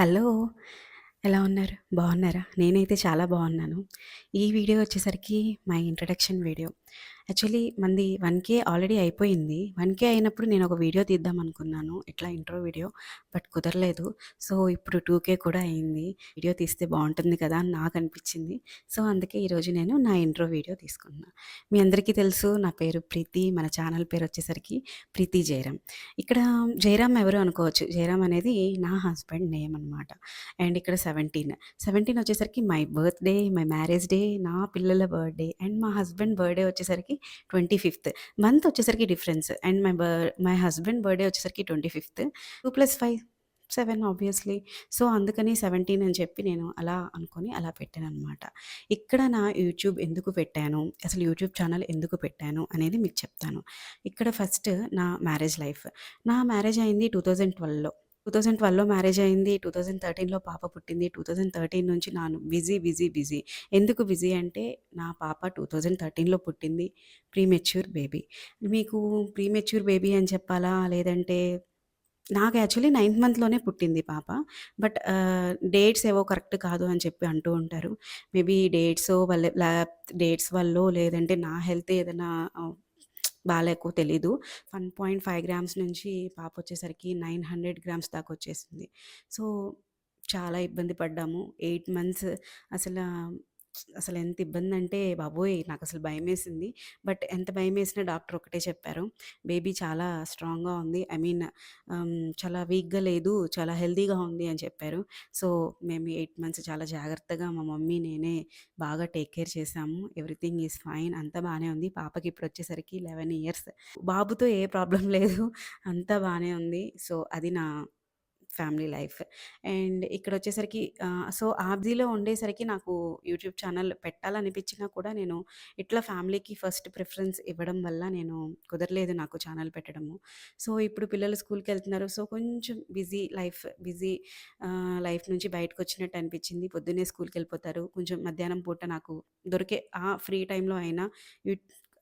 Hello ఎలా ఉన్నారు? బాగున్నారా? నేనైతే చాలా బాగున్నాను. ఈ వీడియో వచ్చేసరికి మై ఇంట్రడక్షన్ వీడియో యాక్చువల్లీ మనది 1,000 ఆల్రెడీ అయిపోయింది. వన్ కే అయినప్పుడు నేను ఒక వీడియో తీద్దాం అనుకున్నాను. ఇట్లా ఇంట్రో వీడియో. బట్ కుదరలేదు. సో, ఇప్పుడు టూ కే కూడా అయింది. వీడియో తీస్తే బాగుంటుంది కదా అని నాకు అనిపించింది. సో, అందుకే ఈరోజు నేను నా ఇంట్రో వీడియో తీసుకున్నాను మీ అందరికీ తెలుసు నా పేరు ప్రీతి. మన ఛానల్ పేరు వచ్చేసరికి ప్రీతి జయరామ్ ఇక్కడ జయరామ్ ఎవరు అనుకోవచ్చు. జయరామ్ అనేది నా హస్బెండ్ నేమ్ అనమాట. అండ్ ఇక్కడ 17. 17 వచ్చేసరికి my birthday, my marriage day, నా పిల్లల బర్త్‌డే అండ్ మా హస్బెండ్ బర్త్‌డే వచ్చి వచ్చేసరికి 25థ్. మంత్ వచ్చేసరికి డిఫరెన్స్ అండ్ మై బర్ మై హస్బెండ్ బర్త్‌డే వచ్చేసరికి 25థ్. 2+5 7 ఆబ్వియస్‌లీ. సో, అందుకని 17 అని చెప్పి నేను అలా అనుకొని అలా పెట్టాను అనమాట ఇక్కడ నా యూట్యూబ్ ఎందుకు పెట్టాను? అసలు యూట్యూబ్ ఛానల్ ఎందుకు పెట్టాను? అనేది మీకు చెప్తాను. ఇక్కడ ఫస్ట్ నా మ్యారేజ్ లైఫ్. నా మ్యారేజ్ అయింది 2012లో. 2012లో మ్యారేజ్ అయింది. 2013లో పాప పుట్టింది. 2013 నుంచి నాను బిజీ, బిజీ, బిజీ. ఎందుకు బిజీ అంటే నా పాప 2013లో పుట్టింది. Premature baby. మీకు ప్రీమెచ్యూర్ బేబీ అని చెప్పాలా? లేదంటే నాకు యాక్చువల్లీ నైన్త్ మంత్‌లోనే పుట్టింది పాప. బట్ డేట్స్ ఏవో కరెక్ట్ కాదు అని చెప్పి అంటూ ఉంటారు. మేబీ డేట్స్ వల్ల డేట్స్ వల్ల లేదంటే నా హెల్త్ ఏదైనా బాగా ఎక్కువ తెలీదు. 1.5 గ్రామ్స్ నుంచి పాప వచ్చేసరికి 900 గ్రామ్స్ దాకా వచ్చేసింది. సో, చాలా ఇబ్బంది పడ్డాము. ఎయిట్ మంత్స్ అసలు అసలు ఎంత ఇబ్బంది అంటే బాబోయ్! నాకు అసలు భయమేసింది. బట్ ఎంత భయమేసినా డాక్టర్ ఒకటే చెప్పారు. బేబీ చాలా స్ట్రాంగ్‌గా ఉంది. ఐ మీన్ చాలా వీక్‌గా లేదు. చాలా హెల్తీగా ఉంది అని చెప్పారు. సో, మేము ఎయిట్ మంత్స్ చాలా జాగ్రత్తగా మా మమ్మీ, నేనే బాగా టేక్ కేర్ చేశాము. Everything is fine. అంతా బాగానే ఉంది. పాపకి ఇప్పుడు వచ్చేసరికి 11 ఇయర్స్. బాబుతో ఏ ప్రాబ్లం లేదు. అంతా బాగానే ఉంది. సో, అది నా ఫ్యామిలీ లైఫ్. అండ్ ఇక్కడ వచ్చేసరికి సో, ఆ ఉండేసరికి నాకు యూట్యూబ్ ఛానల్ పెట్టాలనిపించినా కూడా నేను ఇట్లా ఫ్యామిలీకి ఫస్ట్ ప్రిఫరెన్స్ ఇవ్వడం వల్ల నేను కుదరలేదు నాకు ఛానల్ పెట్టడము. సో, ఇప్పుడు పిల్లలు స్కూల్కి వెళ్తున్నారు సో, కొంచెం బిజీ లైఫ్ బిజీ లైఫ్ నుంచి బయటకొచ్చినట్టు అనిపించింది. పొద్దున్నే స్కూల్‌కెళ్ళిపోతారు. కొంచెం మధ్యాహ్నం పూట నాకు దొరికే ఆ ఫ్రీ టైంలో అయినా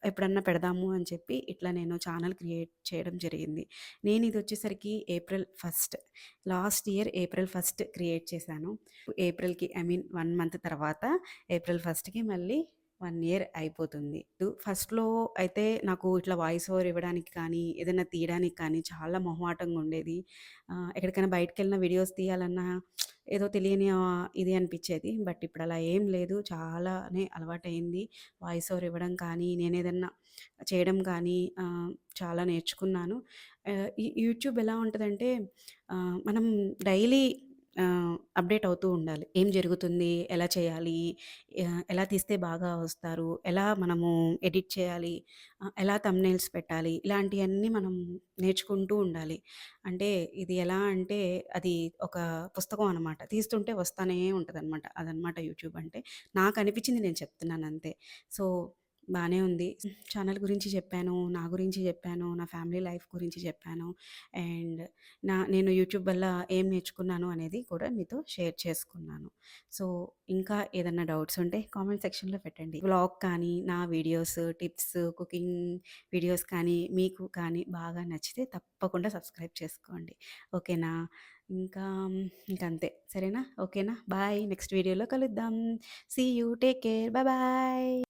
ఎప్పుడన్నా పెడదాము అని చెప్పి ఇట్లా నేను ఛానల్ క్రియేట్ చేయడం జరిగింది. నేను ఇది వచ్చేసరికి April first last year April first create చేశాను. ఏప్రిల్‌కి ఐ మీన్ వన్ మంత్ తర్వాత ఏప్రిల్ ఫస్ట్‌కి మళ్ళీ వన్ ఇయర్ అయిపోతుంది. ఫస్ట్‌లో అయితే నాకు ఇట్లా వాయిస్ ఓవర్ ఇవ్వడానికి కానీ, ఏదైనా తీయడానికి కానీ చాలా మొహమాటంగా ఉండేది. ఎక్కడికైనా ఎక్కడికైనా వెళ్ళిన వీడియోస్ తీయాలన్నా ఏదో తెలియని ఇది అనిపించేది బట్ ఇప్పుడు అలా ఏం లేదు. చాలానే అలవాటైంది వాయిస్ ఓవర్ ఇవ్వడం కానీ, నేనేదన్నా చేయడం కానీ చాలా నేర్చుకున్నాను. యూట్యూబ్ ఎలా ఉంటుందంటే మనం డైలీ అప్‌డేట్ అవుతూ ఉండాలి. ఏం జరుగుతుంది? ఎలా చేయాలి? ఎలా తీస్తే బాగా వస్తారు? ఎలా మనము ఎడిట్ చేయాలి? ఎలా తమ్నైల్స్ పెట్టాలి? ఇలాంటివన్నీ మనం నేర్చుకుంటూ ఉండాలి. అంటే ఇది ఎలా అంటే అది ఒక పుస్తకం అనమాట. తీస్తుంటే వస్తానే ఉంటదనమాట. అదనమాట యూట్యూబ్ అంటే. నాకు అనిపించింది నేను చెప్తున్నాను అంతే సో, బాగానే ఉంది. ఛానల్ గురించి చెప్పాను. నా గురించి చెప్పాను. నా ఫ్యామిలీ లైఫ్ గురించి చెప్పాను. అండ్ నా నేను యూట్యూబ్ వల్ల ఏం నేర్చుకున్నాను అనేది కూడా మీతో షేర్ చేసుకున్నాను. సో, ఇంకా ఏదన్నా డౌట్స్ ఉంటే కామెంట్ సెక్షన్‌లో పెట్టండి. వ్లాగ్ కానీ, నా వీడియోస్, టిప్స్, కుకింగ్ వీడియోస్ కానీ, మీకు కానీ బాగా నచ్చితే తప్పకుండా సబ్స్క్రైబ్ చేసుకోండి. ఓకేనా? ఇంకా ఇంకంతే. సరేనా? ఓకేనా? బాయ్. నెక్స్ట్ వీడియోలో కలుద్దాం. See you. Take care. Bye.